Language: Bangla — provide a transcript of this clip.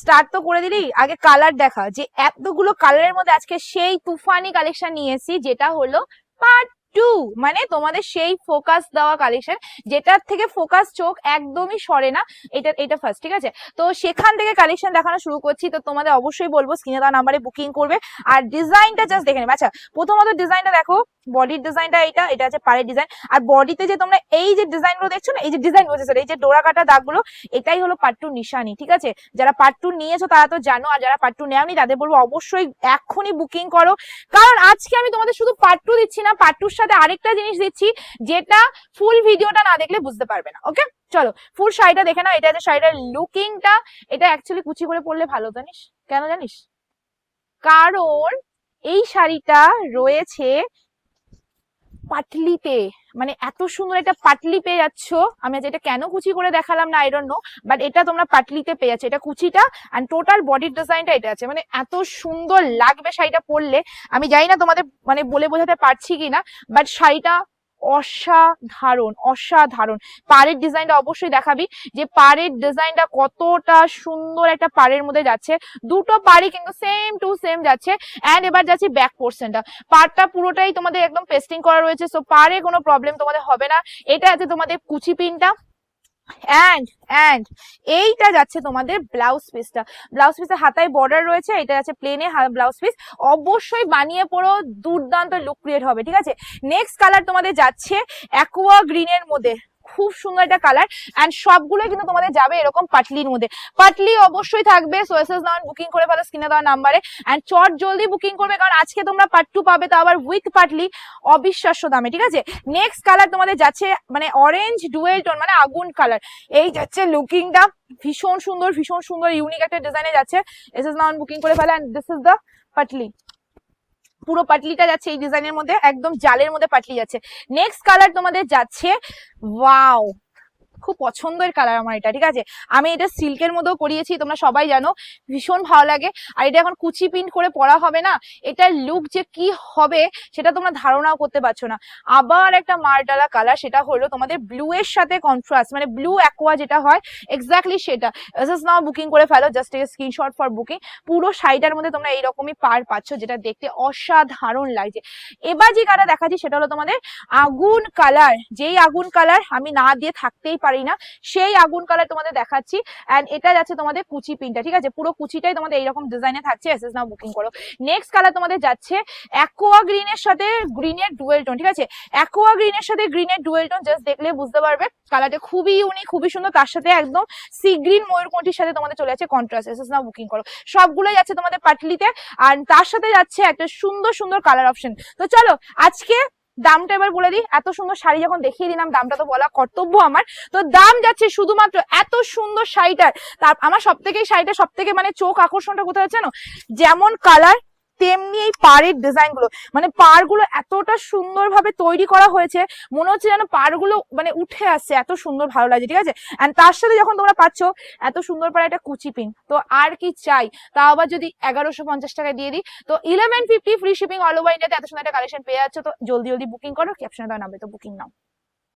স্টার্ট তো করে দিলি, আগে কালার দেখা। যে এতগুলো কালারের মধ্যে আজকে সেই তুফানি কালেকশন নিয়ে এসেছি, যেটা হলো পার্ট টু মানে তোমাদের সেই ফোকাস দেওয়া কালেকশন যেটার থেকে ফোকাস চোখ একদমই সরে না, এটা এটা ফার্স্ট ঠিক আছে? তো সেখান থেকে কালেকশন দেখানো শুরু করছি, তো তোমাদের অবশ্যই বলব স্ক্রিনে দেওয়া নাম্বারে বুকিং করবে। আর ডিজাইনটা জাস্ট দেখে নেবে। আচ্ছা প্রথমত ডিজাইনটা দেখো বডির ডিজাইনটা এটা এটা আছে পাড়ের ডিজাইন আর বডিতে যে তোমরা এই যে ডিজাইনগুলো দেখছ না, এই যে ডিজাইন বলছে এই যে ডোরা কাটা দাগগুলো, এটাই হলো পার্ট টু নিশানি, ঠিক আছে? যারা পার্ট টু নিয়েছো তারা তো জানো, আর যারা পার্ট টু নেওনি তাদের বলব অবশ্যই এক্ষুনি বুকিং করো। কারণ আজকে আমি তোমাদের শুধু পার্ট টু দিচ্ছি না পার্ট টুর সাথে আরেকটা জিনিস দিচ্ছি, যেটা ফুল ভিডিওটা না দেখলে বুঝতে পারবে না ওকে চলো ফুল শাড়িটা দেখে নাও, এটা যে শাড়িটার লুকিংটা এটা অ্যাকচুয়ালি কুচি করে পরলে ভালো, জানিস? কেন জানিস? কারণ এই শাড়িটা রয়েছে পাটলিতে। মানে এত সুন্দর একটা পাটলি পেয়ে যাচ্ছ। আমি আজ এটা কেন কুচি করে দেখালাম না আইরন নো বাট এটা তোমরা পাটলিতে পেয়ে যাচ্ছ। এটা কুচিটা অ্যান্ড টোটাল বডির ডিজাইনটা এটা আছে। মানে এত সুন্দর লাগবে শাড়িটা পরলে। আমি জানি না তোমাদের মানে বলে বোঝাতে পারছি কি না বাট শাড়িটা অসাধারণ অসাধারণ। পাড়ের ডিজাইনটা অবশ্যই দেখাবি যে পাড়ের ডিজাইনটা কতটা সুন্দর একটা পাড়ের মধ্যে যাচ্ছে। দুটো পাড়ি কিন্তু সেম টু সেম যাচ্ছে। অ্যান্ড এবার যাচ্ছি ব্যাক পোর্শনটা পাড়টা পুরোটাই তোমাদের একদম পেস্টিং করা রয়েছে সো পাড়ে কোনো প্রবলেম তোমাদের হবে না। এটা আছে তোমাদের কুচি পিনটা। অ্যান্ড অ্যান্ড এইটা যাচ্ছে তোমাদের ব্লাউজ পিসটা ব্লাউজ পিসের হাতায় বর্ডার রয়েছে, এটা যাচ্ছে প্লেনে ব্লাউজ পিস অবশ্যই বানিয়ে পড়ো, দুর্দান্ত লুক ক্রিয়েট হবে, ঠিক আছে? নেক্সট কালার তোমাদের যাচ্ছে অ্যাকোয়া গ্রিনের মধ্যে। খুব সুন্দর একটা কালার অ্যান্ড সবগুলো কিন্তু তোমাদের যাবে এরকম পাটলির মধ্যে। পাটলি অবশ্যই থাকবে so S S now booking করে ফেলো স্ক্রিনে দেওয়া নাম্বারে অ্যান্ড চট জলদি বুকিং করবে কারণ আজকে তোমরা পার্ট টু পাবে তো আবার উইথ পাটলি অবিশ্বাস্য দামে, ঠিক আছে? নেক্সট কালার তোমাদের যাচ্ছে মানে অরেঞ্জ ডুয়েল টোন মানে আগুন কালার এই যাচ্ছে লুকিংটা ভীষণ সুন্দর ভীষণ সুন্দর ইউনিক একটা ডিজাইনে যাচ্ছে। এস এস নাউন বুকিং করে ফেলো অ্যান্ড দিস ইজ দ্য পাটলি। পুরো পাটলিটা যাচ্ছে এই ডিজাইনের মধ্যে, একদম জালের মধ্যে পাটলি যাচ্ছে। নেক্সট কালার তোমাদের যাচ্ছে ওয়াও খুব পছন্দের কালার আমার এটা, ঠিক আছে? আমি এটা সিল্কের মধ্যেও করিয়েছি তোমরা সবাই জানো, ভীষণ ভালো লাগে। আর এটা এখন কুচি প্রিন্ট করে পরা হবে না, এটার লুক যে কি হবে সেটা তোমরা ধারণাও করতে পারছ না। আবার একটা মারডালা কালার সেটা হলো তোমাদের ব্লু এর সাথে কন্ট্রাস্ট মানে ব্লু অ্যাকোয়া যেটা হয় এক্স্যাক্টলি সেটা। নাও বুকিং করে ফেলো just a screenshot for booking পুরো শাড়িটার মধ্যে তোমরা এইরকমই পার পাচ্ছ, যেটা দেখতে অসাধারণ লাগছে। এবার যে কালার দেখাচ্ছি, সেটা হলো তোমাদের আগুন কালার যেই আগুন কালার আমি না দিয়ে থাকতেই পারি না। সেই আগুন কালার তোমাদের দেখাচ্ছি। অ্যান্ড এটা যাচ্ছে তোমাদের কুচি পিনটা, ঠিক আছে? পুরো কুচিটাই তোমাদের এইরকম ডিজাইনে থাকছে এস এস নাও বুকিং করো। নেক্সট কালার তোমাদের যাচ্ছে অ্যাকোয়া গ্রিনের সাথে গ্রিনের ডুয়েল টোন ঠিক আছে? অ্যাকোয়া গ্রিনের সাথে গ্রিনের ডুয়েল টোন জাস্ট দেখলে বুঝতে পারবে। কালারটা খুবই ইউনিক খুবই সুন্দর। তার সাথে একদম সি গ্রিন ময়ূরকণ্ঠির সাথে তোমাদের চলে যাচ্ছে contrast S S now booking করো। সবগুলোই যাচ্ছে তোমাদের পাটলিতে। আর তার সাথে যাচ্ছে একটা সুন্দর সুন্দর কালার অপশন তো চলো, আজকে দামটা এবার বলে দিই, এত সুন্দর শাড়ি যখন দেখিয়ে দিলাম, দামটা তো বলা কর্তব্য আমার। তো দাম যাচ্ছে শুধুমাত্র এত সুন্দর শাড়িটার। তার আমার সব থেকে শাড়িটা সব থেকে মানে চোখ আকর্ষণটা কোথায় জানো? যেমন কালার তেমনি পাড়ের ডিজাইনগুলো। মানে পাড়গুলো এতটা সুন্দর ভাবে তৈরি করা হয়েছে, মনে হচ্ছে যেন পাড়গুলো মানে উঠে আসছে, এত সুন্দর ভালো লাগছে, ঠিক আছে? এন্ড তার সাথে যখন তোমরা পাচ্ছ এত সুন্দর পাড়ে একটা কুচি পিন তো আর কি চাই? তা আবার যদি এগারোশো পঞ্চাশ টাকা দিয়ে দিই, তো eleven fifty free shipping all over ইন্ডিয়াতে এত সুন্দর একটা কালেকশন পেয়ে যাচ্ছ, তো জলদি জলদি বুকিং করো ক্যাপশনে দেওয়া নামবে তো বুকিং নাও।